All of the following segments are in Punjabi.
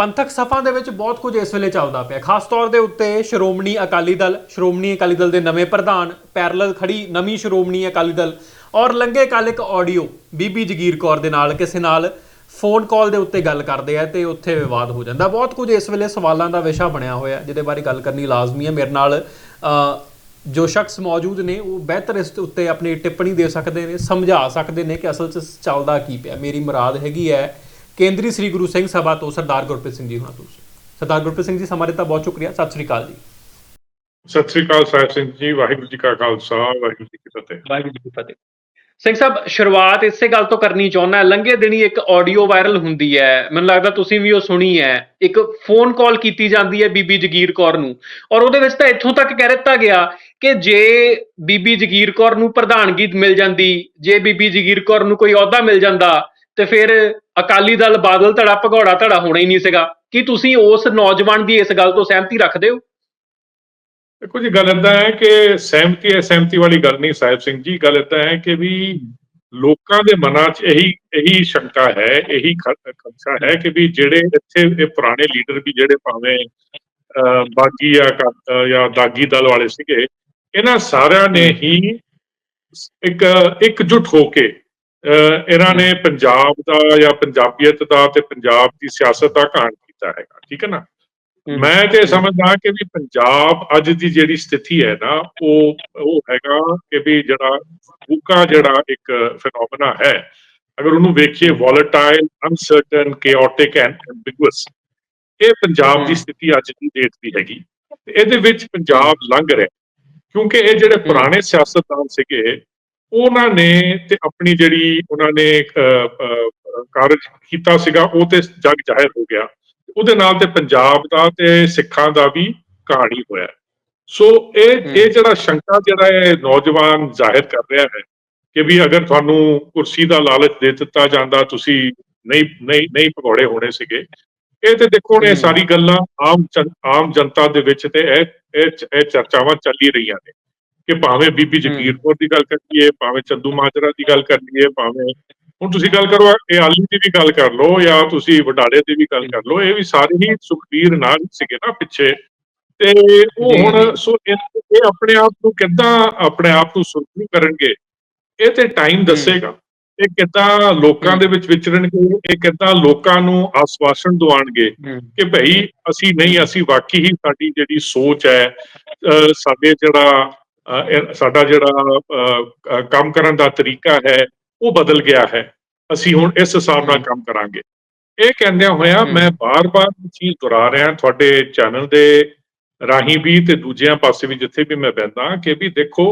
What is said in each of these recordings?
ਪੰਥਕ ਸਫਾਂ ਦੇ ਵਿੱਚ ਬਹੁਤ ਕੁਝ ਇਸ ਵੇਲੇ ਚੱਲਦਾ ਪਿਆ। ਖਾਸ ਤੌਰ ਦੇ ਉੱਤੇ ਸ਼੍ਰੋਮਣੀ ਅਕਾਲੀ ਦਲ, ਸ਼੍ਰੋਮਣੀ ਅਕਾਲੀ ਦਲ ਦੇ ਨਵੇਂ ਪ੍ਰਧਾਨ, ਪੈਰਲਲ ਖੜੀ ਨਵੀਂ ਸ਼੍ਰੋਮਣੀ ਅਕਾਲੀ ਦਲ ਔਰ ਲੰਗੇ ਕੱਲ ਇੱਕ ਆਡੀਓ ਬੀਬੀ ਜਗੀਰ ਕੌਰ ਦੇ ਨਾਲ ਕਿਸੇ ਨਾਲ ਫੋਨ ਕਾਲ ਦੇ ਉੱਤੇ ਗੱਲ ਕਰਦੇ ਆ ਤੇ ਉੱਥੇ ਵਿਵਾਦ ਹੋ ਜਾਂਦਾ। ਬਹੁਤ ਕੁਝ ਇਸ ਵੇਲੇ ਸਵਾਲਾਂ ਦਾ ਵਿਸ਼ਾ ਬਣਿਆ ਹੋਇਆ। ਜਿਹਦੇ ਬਾਰੇ ਗੱਲ ਕਰਨੀ ਲਾਜ਼ਮੀ ਹੈ। ਮੇਰੇ ਨਾਲ ਜੋ ਸ਼ਖਸ ਮੌਜੂਦ ਨੇ, ਉਹ ਬਿਹਤਰ ਇਸ ਉੱਤੇ ਆਪਣੀ ਟਿੱਪਣੀ ਦੇ ਸਕਦੇ ਨੇ, ਸਮਝਾ ਸਕਦੇ ਨੇ ਕਿ ਅਸਲ 'ਚ ਚੱਲਦਾ ਕੀ ਪਿਆ। ਮੇਰੀ ਮੁਰਾਦ ਹੈਗੀ ਹੈ ਕੇਂਦਰੀ ਸ੍ਰੀ ਗੁਰੂ ਸਿੰਘ ਸਭਾ ਤੋਂ ਸਰਦਾਰ ਗੁਰਪ੍ਰੀਤ ਸਿੰਘ ਜੀ ਹੁਣਾਂ ਤੋਂ ਸਰਦਾਰ ਗੁਰਪ੍ਰੀਤ ਸਿੰਘ ਜੀ ਸਮਾਂ ਦਿੱਤਾ ਬਹੁਤ ਸ਼ੁਕਰੀਆ। ਸਤਿ ਸ੍ਰੀ ਅਕਾਲ ਜੀ। ਸਤਿ ਸ੍ਰੀ ਅਕਾਲ ਸਾਹਿਬ ਸਿੰਘ ਜੀ ਵਾਹਿਗੁਰੂ ਜੀ ਕਾ ਖਾਲਸਾ ਵਾਹਿਗੁਰੂ ਜੀ ਕੀ ਫਤਿਹ। ਵਾਹਿਗੁਰੂ ਜੀ ਕੀ ਫਤਿਹ। ਸਿੰਘ ਸਾਹਿਬ ਸ਼ੁਰੂਆਤ ਇਸੇ ਗੱਲ ਤੋਂ ਕਰਨੀ ਚਾਹੁੰਦਾ ਲੰਘੇ ਦਿਨੀ ਇੱਕ ਆਡੀਓ ਵਾਇਰਲ ਹੁੰਦੀ ਹੈ। ਮੈਨੂੰ ਲੱਗਦਾ ਤੁਸੀਂ ਵੀ ਉਹ ਸੁਣੀ ਹੈ। ਇੱਕ ਫੋਨ ਕਾਲ ਕੀਤੀ ਜਾਂਦੀ ਹੈ ਬੀਬੀ ਜਗੀਰ ਕੌਰ ਨੂੰ। ਔਰ ਉਹਦੇ ਵਿੱਚ ਤਾਂ ਇੱਥੋਂ ਤੱਕ ਕਹਿ ਦਿੱਤਾ ਗਿਆ ਕਿ ਜੇ ਬੀਬੀ ਜਗੀਰ ਕੌਰ ਨੂੰ ਪ੍ਰਧਾਨਗੀ ਮਿਲ ਜਾਂਦੀ ਜੇ ਬੀਬੀ ਜਗੀਰ ਕੌਰ ਨੂੰ ਕੋਈ ਅਹੁਦਾ ਮਿਲ ਜਾਂਦਾ ਤੇ ਫਿਰ ਅਕਾਲੀ ਦਲ ਬਾਦਲ ਧੜਾ ਭਗੌੜਾ ਧੜਾ ਹੋਣਾ ਹੀ ਨਹੀਂ ਸੀਗਾ। ਕੀ ਤੁਸੀਂ ਉਸ ਨੌਜਵਾਨ ਦੀ ਇਸ ਗੱਲ ਤੋਂ ਸਹਿਮਤੀ ਰੱਖਦੇ ਹੋ? ਦੇਖੋ ਜੀ ਗੱਲ ਏਦਾਂ ਹੈ ਕਿ ਸਹਿਮਤੀ ਅਸਹਿਮਤੀ ਵਾਲੀ ਗੱਲ ਨਹੀਂ ਸਾਹਿਬ ਸਿੰਘ ਜੀ। ਗੱਲ ਏਦਾਂ ਹੈ ਕਿ ਵੀ ਲੋਕਾਂ ਦੇ ਮਨਾਂ 'ਚ ਇਹੀ ਇਹੀ ਸ਼ੰਕਾ ਹੈ ਇਹੀ ਖਦਸ਼ਾ ਹੈ ਕਿ ਵੀ ਜਿਹੜੇ ਇੱਥੇ ਇਹ ਪੁਰਾਣੇ ਲੀਡਰ ਵੀ ਜਿਹੜੇ ਭਾਵੇਂ ਅਹ, ਬਾਗੀ ਜਾਂ ਜਾਂ ਦਾਗੀ ਦਲ ਵਾਲੇ ਸੀਗੇ ਇਹਨਾਂ ਸਾਰਿਆਂ ਨੇ ਹੀ ਇੱਕ ਇਕਜੁੱਟ ਹੋ ਕੇ ਇਹਨਾਂ ਨੇ ਪੰਜਾਬ ਦਾ ਜਾਂ ਪੰਜਾਬੀਅਤ ਦਾ ਤੇ ਪੰਜਾਬ ਦੀ ਸਿਆਸਤ ਦਾ ਘਾਣ ਕੀਤਾ ਹੈਗਾ ਠੀਕ ਹੈ ਨਾ? ਮੈਂ ਤੇ ਸਮਝਦਾ ਕਿ ਵੀ ਪੰਜਾਬ ਅੱਜ ਦੀ ਜਿਹੜੀ ਸਥਿਤੀ ਹੈ ਨਾ ਉਹ ਉਹ ਹੈਗਾ ਕਿ ਵੀ ਜਿਹੜਾ ਬੁਕਾ ਜਿਹੜਾ ਇੱਕ ਫੈਨੋਮਨਾ ਹੈ ਅਗਰ ਉਹਨੂੰ ਵੇਖੀਏ volatile uncertain chaotic and ambiguous ਇਹ ਪੰਜਾਬ ਦੀ। ਸਥਿਤੀ ਅੱਜ ਦੀ ਡੇਟ ਦੀ ਹੈਗੀ। ਤੇ ਇਹਦੇ ਵਿੱਚ ਪੰਜਾਬ ਲੰਘ ਰਿਹਾ ਕਿਉਂਕਿ ਇਹ ਜਿਹੜੇ ਪੁਰਾਣੇ ਸਿਆਸਤਦਾਨ ਸੀਗੇ ਉਹਨਾਂ ਨੇ ਤੇ ਆਪਣੀ ਜਿਹੜੀ ਉਹਨਾਂ ਨੇ ਕਾਰਜ ਕੀਤਾ ਸੀਗਾ ਉਹ ਤੇ ਜਗ ਜ਼ਾਹਿਰ ਹੋ ਗਿਆ ਉਹਦੇ ਨਾਲ ਤੇ ਪੰਜਾਬ ਦਾ ਤੇ ਸਿੱਖਾਂ ਦਾ ਵੀ ਕਹਾਣੀ ਹੋਇਆ ਸੋ ਇਹ। ਇਹ ਜਿਹੜਾ ਸ਼ੰਕਾ ਜਿਹੜਾ ਇਹ ਨੌਜਵਾਨ ਜ਼ਾਹਿਰ ਕਰ ਰਿਹਾ ਹੈ ਕਿ ਵੀ ਅਗਰ ਤੁਹਾਨੂੰ ਕੁਰਸੀ ਦਾ ਲਾਲਚ ਦੇ ਦਿੱਤਾ ਜਾਂਦਾ ਤੁਸੀਂ ਨਹੀਂ ਨਹੀਂ ਨਹੀਂ ਭਗੌੜੇ ਹੋਣੇ ਸੀਗੇ ਇਹ ਤੇ ਦੇਖੋ ਹਮ। ਸਾਰੀ ਗੱਲਾਂ ਆਮ ਆਮ ਜਨਤਾ ਦੇ ਵਿੱਚ ਤੇ ਇਹ ਇਹ ਚਰਚਾਵਾਂ ਚੱਲ ਹੀ ਰਹੀਆਂ ਨੇ ਕਿ ਭਾਵੇਂ ਬੀਬੀ ਜਗੀਰ ਕੌਰ ਦੀ ਗੱਲ ਕਰੀਏ ਭਾਵੇਂ ਚੰਦੂ ਮਾਜਰਾ ਦੀ ਗੱਲ ਕਰੀਏ ਭਾਵੇਂ ਹੁਣ ਤੁਸੀਂ ਗੱਲ ਕਰੋ ਇਹ ਆਲੂ ਦੀ ਵੀ ਗੱਲ ਕਰ ਲਓ ਜਾਂ ਤੁਸੀਂ ਵਡਾੜੇ ਦੀ ਵੀ ਗੱਲ ਕਰ ਲਓ ਇਹ ਵੀ ਸਾਰੇ ਹੀ ਸੁਖਬੀਰ ਨਾਲ ਸੀਗੇ ਨਾ ਪਿੱਛੇ। ਤੇ ਉਹ ਹੁਣ ਸੋ ਇਹ ਆਪਣੇ ਆਪ ਨੂੰ ਕਿੱਦਾਂ ਆਪਣੇ ਆਪ ਨੂੰ ਸੁਰਖਰੂ ਕਰਨਗੇ ਇਹ ਤੇ ਟਾਈਮ ਦੱਸੇਗਾ। ਇਹ ਕਿੱਦਾਂ ਲੋਕਾਂ ਦੇ ਵਿੱਚ ਵਿਚਰਨਗੇ ਇਹ ਕਿੱਦਾਂ ਲੋਕਾਂ ਨੂੰ ਆਸਵਾਸਨ ਦਿਵਾਣਗੇ ਕਿ ਭਈ ਅਸੀਂ ਨਹੀਂ ਅਸੀਂ ਵਾਕਈ ਹੀ ਸਾਡੀ ਜਿਹੜੀ ਸੋਚ ਹੈ ਸਾਡੇ ਜਿਹੜਾ ਸਾਡਾ ਜਿਹੜਾ ਕੰਮ ਕਰਨ ਦਾ ਤਰੀਕਾ ਹੈ ਉਹ ਬਦਲ ਗਿਆ ਹੈ ਅਸੀਂ ਹੁਣ ਇਸ ਹਿਸਾਬ ਨਾਲ। ਕੰਮ ਕਰਾਂਗੇ ਇਹ ਕਹਿੰਦਿਆਂ ਹੋਇਆ। ਮੈਂ ਬਾਰ-ਬਾਰ ਚੀਜ਼ ਦੁਹਰਾ ਰਿਹਾ ਤੁਹਾਡੇ ਚੈਨਲ ਦੇ ਰਾਹੀਂ ਵੀ ਤੇ ਦੂਜਿਆਂ ਪਾਸੇ ਵੀ ਜਿੱਥੇ ਵੀ ਮੈਂ ਬੈਠਦਾ ਕਿ ਵੀ ਦੇਖੋ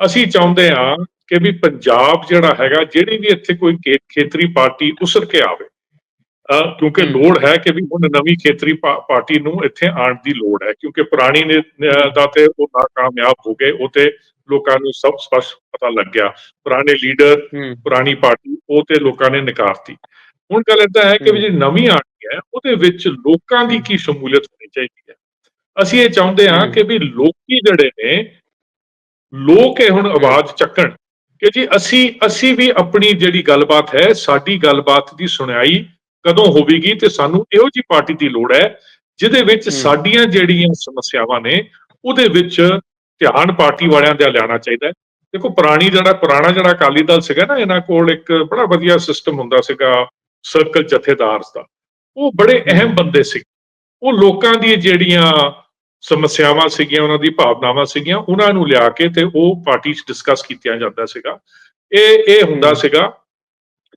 ਅਸੀਂ ਚਾਹੁੰਦੇ ਹਾਂ ਕਿ ਵੀ ਪੰਜਾਬ ਜਿਹੜਾ ਹੈਗਾ ਜਿਹੜੀ ਵੀ ਇੱਥੇ ਕੋਈ ਖੇਤਰੀ ਪਾਰਟੀ ਉਸਰ ਕੇ ਆਵੇ ਕਿਉਂਕਿ। ਲੋੜ ਹੈ ਕਿ ਵੀ ਹੁਣ ਨਵੀਂ ਖੇਤਰੀ ਪਾਰਟੀ ਨੂੰ ਇੱਥੇ ਆਉਣ ਦੀ ਲੋੜ ਹੈ ਕਿਉਂਕਿ ਪੁਰਾਣੀ ਨੇ ਦਾ ਤੇ ਉਹ ਨਾਕਾਮਯਾਬ ਹੋ ਗਏ ਉਹ ਤੇ ਲੋਕਾਂ ਨੂੰ ਸਭ ਸਪਸ਼ਟ ਪਤਾ ਲੱਗ ਗਿਆ ਪੁਰਾਣੇ ਲੀਡਰ ਪੁਰਾਣੀ ਪਾਰਟੀ ਉਹ ਤੇ ਲੋਕਾਂ ਨੇ ਨਕਾਰਤੀ। ਹੁਣ ਗੱਲ ਏਦਾਂ ਹੈ ਕਿ ਵੀ ਜਿਹੜੀ ਨਵੀਂ ਆਣੀ ਹੈ ਉਹਦੇ ਵਿੱਚ ਲੋਕਾਂ ਦੀ ਕੀ ਸ਼ਮੂਲੀਅਤ ਹੋਣੀ ਚਾਹੀਦੀ ਹੈ? ਅਸੀਂ ਇਹ ਚਾਹੁੰਦੇ ਹਾਂ। ਕਿ ਵੀ ਲੋਕੀ ਜਿਹੜੇ ਨੇ ਲੋਕ ਇਹ ਹੁਣ ਆਵਾਜ਼ ਚੱਕਣ ਕਿ ਜੀ ਅਸੀਂ ਅਸੀਂ ਵੀ ਆਪਣੀ ਜਿਹੜੀ ਗੱਲਬਾਤ ਹੈ ਸਾਡੀ ਗੱਲਬਾਤ ਦੀ ਸੁਣਾਈ ਕਦੋਂ ਹੋਵੇਗੀ ਤੇ ਸਾਨੂੰ ਇਹੋ ਜੀ ਪਾਰਟੀ ਦੀ ਲੋੜ ਹੈ ਜਿਹਦੇ ਵਿੱਚ। ਸਾਡੀਆਂ ਜਿਹੜੀਆਂ ਸਮੱਸਿਆਵਾਂ ਨੇ ਉਹਦੇ ਵਿੱਚ ਧਿਆਨ ਪਾਰਟੀ ਵਾਲਿਆਂ ਦਾ ਲਿਆਉਣਾ ਚਾਹੀਦਾ ਹੈ। ਦੇਖੋ ਪੁਰਾਣੀ ਜਿਹੜਾ ਪੁਰਾਣਾ ਜਿਹੜਾ ਅਕਾਲੀ ਦਲ ਸੀਗਾ ਨਾ ਇਹਨਾਂ ਕੋਲ ਇੱਕ ਬੜਾ ਵਧੀਆ ਸਿਸਟਮ ਹੁੰਦਾ ਸੀਗਾ ਸਰਕਲ ਜਥੇਦਾਰਸ ਦਾ। ਉਹ ਬੜੇ ਅਹਿਮ ਬੰਦੇ ਸੀ। ਉਹ ਲੋਕਾਂ ਦੀ ਜਿਹੜੀਆਂ ਸਮੱਸਿਆਵਾਂ ਸੀਗੀਆਂ ਉਹਨਾਂ ਦੀ ਭਾਵਨਾਵਾਂ ਸੀਗੀਆਂ ਉਹਨਾਂ ਨੂੰ ਲਿਆ ਕੇ ਤੇ ਉਹ ਪਾਰਟੀ 'ਚ ਡਿਸਕਸ ਕੀਤੀਆਂ ਜਾਂਦਾ ਸੀਗਾ। ਇਹ ਇਹ ਹੁੰਦਾ। ਸੀਗਾ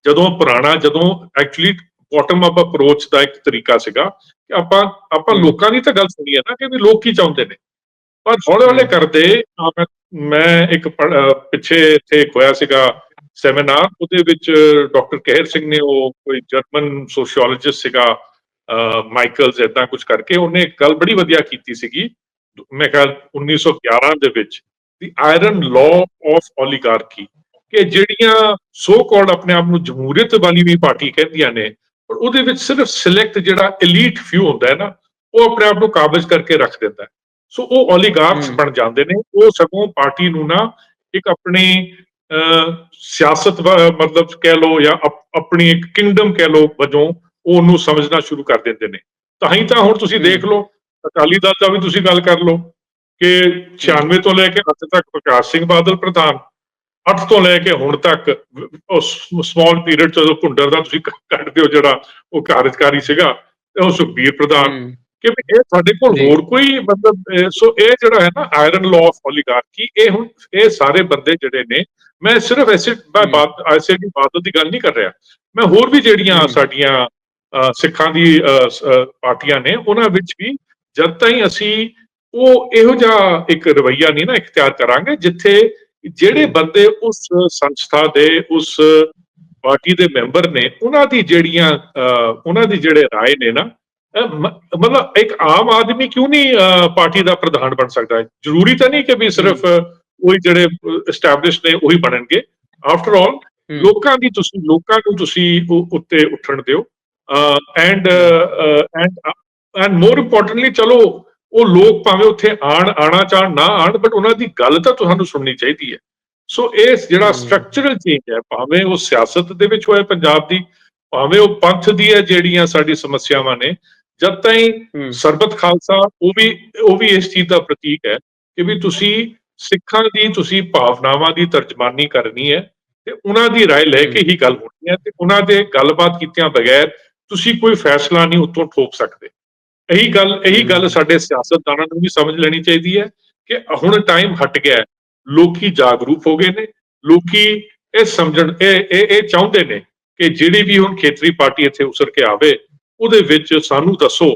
ਜਦੋਂ ਪੁਰਾਣਾ ਜਦੋਂ ਐਕਚੁਅਲੀ ਬਾਟਮ ਅਪ ਅਪਰੋਚ ਦਾ ਇੱਕ ਤਰੀਕਾ ਸੀਗਾ ਕਿ ਆਪਾਂ ਆਪਾਂ। ਲੋਕਾਂ ਦੀ ਤਾਂ ਗੱਲ ਸੁਣੀ ਹੈ ਨਾ ਕਿ ਵੀ ਲੋਕ ਕੀ ਚਾਹੁੰਦੇ ਨੇ ਪਰ ਹੌਲੇ ਹੌਲੇ। ਕਰਦੇ ਮੈਂ- ਇੱਕ ਪਿੱਛੇ ਇੱਥੇ ਹੋਇਆ ਸੀਗਾ ਸੈਮੀਨਾਰ ਉਹਦੇ ਵਿੱਚ ਡਾਕਟਰ ਕਹਿਰ ਸਿੰਘ ਨੇ ਉਹ ਕੋਈ ਜਰਮਨ ਸੋਸ਼ੀਓਲੋਜਿਸਟ ਸੀਗਾ ਮਾਈਕਲਸ ਇਦਾਂ ਕੁਝ ਕਰਕੇ ਉਹਨੇ ਇੱਕ ਗੱਲ ਬੜੀ ਵਧੀਆ ਕੀਤੀ ਸੀਗੀ ਮੈਂ ਖਿਆਲ 1911 ਦੇ ਵਿੱਚ ਦੀ ਆਇਰਨ ਲਾਅ ਆਫ ਓਲੀਗਾਰਕੀ ਕਿ ਜਿਹੜੀਆਂ ਸੋ ਕਾਲਡ ਆਪਣੇ ਆਪ ਨੂੰ ਜਮਹੂਰੀਅਤ ਵਾਲੀ ਵੀ ਪਾਰਟੀ ਕਹਿੰਦੀਆਂ ਨੇ ਪਰ ਉਹਦੇ ਵਿੱਚ ਸਿਰਫ ਸਿਲੈਕਟ ਜਿਹੜਾ 엘ੀਟ ਫਿਊ ਹੁੰਦਾ ਹੈ ਨਾ ਉਹ ਆਪਣੇ ਆਪ ਨੂੰ ਕਾਬਜ਼ ਕਰਕੇ ਰੱਖ ਦਿੰਦਾ ਹੈ ਸੋ ਉਹ ਓਲੀਗਾਰਕਸ। ਬਣ ਜਾਂਦੇ ਨੇ ਉਹ ਸਗੋਂ ਪਾਰਟੀ ਨੂੰ ਨਾ ਇੱਕ ਆਪਣੀ ਸਿਆਸਤ ਮਤਲਬ ਕਹਿ ਲਓ ਜਾਂ ਆਪਣੀ ਇੱਕ ਕਿੰਗਡਮ ਕਹਿ ਲਓ ਵਜੋਂ ਉਹ ਉਹਨੂੰ ਸਮਝਣਾ ਸ਼ੁਰੂ ਕਰ ਦਿੰਦੇ ਨੇ ਤਾਂ ਹੀ ਤਾਂ ਹੁਣ ਤੁਸੀਂ। ਦੇਖ ਲਓ ਅਕਾਲੀ ਦਲ ਦਾ ਵੀ ਤੁਸੀਂ ਗੱਲ ਕਰ ਲਓ ਕਿ 96 ਤੋਂ ਲੈ ਕੇ ਅੱਜ ਤੱਕ ਪ੍ਰਕਾਸ਼ ਸਿੰਘ ਬਾਦਲ ਪ੍ਰਧਾਨ 8 ਤੋਂ ਲੈ ਕੇ ਹੁਣ ਤੱਕ ਸਮਾਲ ਪੀਰੀਅਡ ਜਦੋਂ ਭੁੰਡਰ ਦਾ ਤੁਸੀਂ ਕ- ਕੱਢ ਦਿਓ ਜਿਹੜਾ ਉਹ ਕਾਰਜਕਾਰੀ ਸੀਗਾ ਉਹ ਸੁਖਬੀਰ ਪ੍ਰਧਾਨ ਹੂੰ ਕਿ ਇਹ ਸਾਡੇ ਕੋਲ। ਹੋਰ ਕੋਈ ਮਤਲਬ ਸੋ ਇਹ ਜਿਹੜਾ ਹੈ ਨਾ ਆਇਰਨ ਲਾਅ ਆਫ ਓਲੀਗਾਰਕੀ ਇਹ ਹੁਣ ਇਹ ਸਾਰੇ ਬੰਦੇ ਜਿਹੜੇ ਨੇ ਮੈਂ ਸਿਰਫ ਐਸੇ ਮੈਂ। ਬਾਤ ਐਸੇ ਦੀ ਬਾਤ ਦੀ ਗੱਲ ਨਹੀਂ ਕਰ ਰਿਹਾ ਮੈਂ ਹੋਰ ਵੀ ਜਿਹੜੀਆਂ। ਸਾਡੀਆਂ ਸਿੱਖਾਂ ਦੀ ਪਾਰਟੀਆਂ ਨੇ ਉਹਨਾਂ ਵਿੱਚ ਵੀ ਜਦ ਤਾਈਂ ਅਸੀਂ ਉਹ ਇਹੋ ਜਿਹਾ ਇੱਕ ਰਵਈਆ ਨਹੀਂ ਨਾ ਇਖਤਿਆਰ ਕਰਾਂਗੇ ਜਿੱਥੇ ਜਿਹੜੇ ਬੰਦੇ ਉਸ ਸੰਸਥਾ ਦੇ ਉਸ ਪਾਰਟੀ ਦੇ ਮੈਂਬਰ ਨੇ ਉਹਨਾਂ ਦੀ ਜਿਹੜੀਆਂ ਉਹਨਾਂ ਦੀ ਜਿਹੜੇ ਰਾਏ ਨੇ ਨਾ ਮਤਲਬ ਇੱਕ ਆਮ ਆਦਮੀ ਕਿਉਂ ਨਹੀਂ ਪਾਰਟੀ ਦਾ ਪ੍ਰਧਾਨ ਬਣ ਸਕਦਾ? ਹੈ ਜ਼ਰੂਰੀ ਤਾਂ ਨਹੀਂ ਕਿ ਵੀ ਸਿਰਫ ਉਹੀ ਜਿਹੜੇ ਐਸਟੈਬਲਿਸ਼ ਨੇ ਉਹੀ ਬਣਨਗੇ। After all. ਲੋਕਾਂ ਦੀ ਤੁਸੀਂ ਲੋਕਾਂ ਨੂੰ ਤੁਸੀਂ ਉੱਤੇ ਉੱਠਣ ਦਿਓ। And and and more importantly ਚਲੋ ਉਹ ਲੋਕ ਭਾਵੇਂ ਉੱਥੇ ਆਣ ਆਣਾ ਚਾਹਣ ਨਾ ਆਣ ਬਟ ਉਹਨਾਂ ਦੀ ਗੱਲ ਤਾਂ ਤੁਹਾਨੂੰ ਸੁਣਨੀ ਚਾਹੀਦੀ ਹੈ ਸੋ ਇਹ ਜਿਹੜਾ ਹਮ। ਸਟਰਕਚਰਲ ਚੇਂਜ ਹੈ ਭਾਵੇਂ ਉਹ ਸਿਆਸਤ ਦੇ ਵਿੱਚ ਹੋਏ ਪੰਜਾਬ ਦੀ ਭਾਵੇਂ ਉਹ ਪੰਥ ਦੀ ਹੈ ਜਿਹੜੀਆਂ ਸਾਡੀ ਸਮੱਸਿਆਵਾਂ ਨੇ ਜਦ ਤਾਈਂ ਹੂੰ ਸਰਬਤ ਖਾਲਸਾ ਉਹ ਵੀ ਉਹ ਵੀ ਇਸ ਚੀਜ਼ ਦਾ ਪ੍ਰਤੀਕ ਹੈ ਕਿ ਵੀ ਤੁਸੀਂ ਸਿੱਖਾਂ ਦੀ ਤੁਸੀਂ ਭਾਵਨਾਵਾਂ ਦੀ ਤਰਜਮਾਨੀ ਕਰਨੀ ਹੈ ਤੇ ਉਹਨਾਂ ਦੀ رائے ਲੈ ਕੇ ਹੀ ਗੱਲ ਹੋਣੀ ਹੈ ਤੇ ਉਹਨਾਂ ਦੇ ਗੱਲਬਾਤ ਕੀਤਿਆਂ ਬਗੈਰ ਤੁਸੀਂ ਕੋਈ ਫੈਸਲਾ ਨਹੀਂ ਉੱਤੋਂ ਠੋਕ ਸਕਦੇ ਇਹੀ ਗੱਲ ਇਹੀ ਗੱਲ ਸਾਡੇ ਸਿਆਸਤਦਾਨਾਂ ਨੂੰ ਵੀ ਸਮਝ ਲੈਣੀ ਚਾਹੀਦੀ ਹੈ ਕਿ ਹੁਣ ਟਾਈਮ ਹਟ ਗਿਆ ਹੈ। ਲੋਕੀ ਜਾਗਰੂਕ ਹੋ ਗਏ ਨੇ, ਲੋਕੀ ਇਹ ਸਮਝਣ, ਇਹ ਇਹ ਚਾਹੁੰਦੇ ਨੇ ਕਿ ਜਿਹੜੀ ਵੀ ਹੁਣ ਖੇਤਰੀ ਪਾਰਟੀ ਇੱਥੇ ਉਸਰ ਕੇ ਆਵੇ, ਉਹਦੇ ਵਿੱਚ ਸਾਨੂੰ ਦੱਸੋ